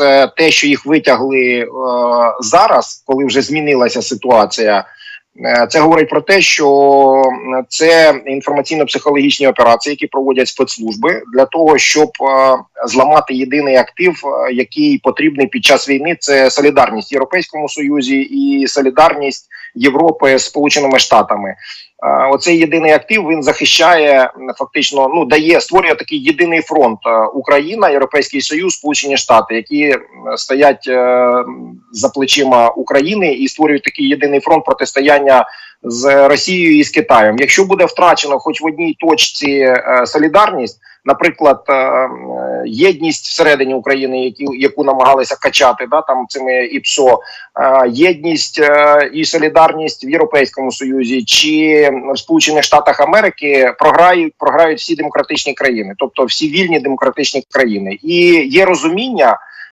е, те, що їх витягли е, зараз, коли вже змінилася ситуація. е, Це говорить про те, що це інформаційно-психологічні операції, які проводять спецслужби для того, щоб зламати єдиний актив, який потрібний під час війни. Це солідарність Європейському Союзі і солідарність Європи з Сполученими Штатами. Оцей єдиний актив він захищає фактично, ну дає створює такий єдиний фронт е, Україна, Європейський Союз, Сполучені Штати, які стоять е, за плечима України і створюють такий єдиний фронт протистояння з Росією і з Китаєм. Якщо буде втрачено хоч в одній точці е, солідарність, наприклад, е, єдність всередині України, які яку намагалися качати, да там цими ІПСО, е, єдність е, і солідарність в Європейському Союзі чи в Сполучених Штатах Америки програють, програють всі демократичні країни, тобто всі вільні демократичні країни, і є розуміння.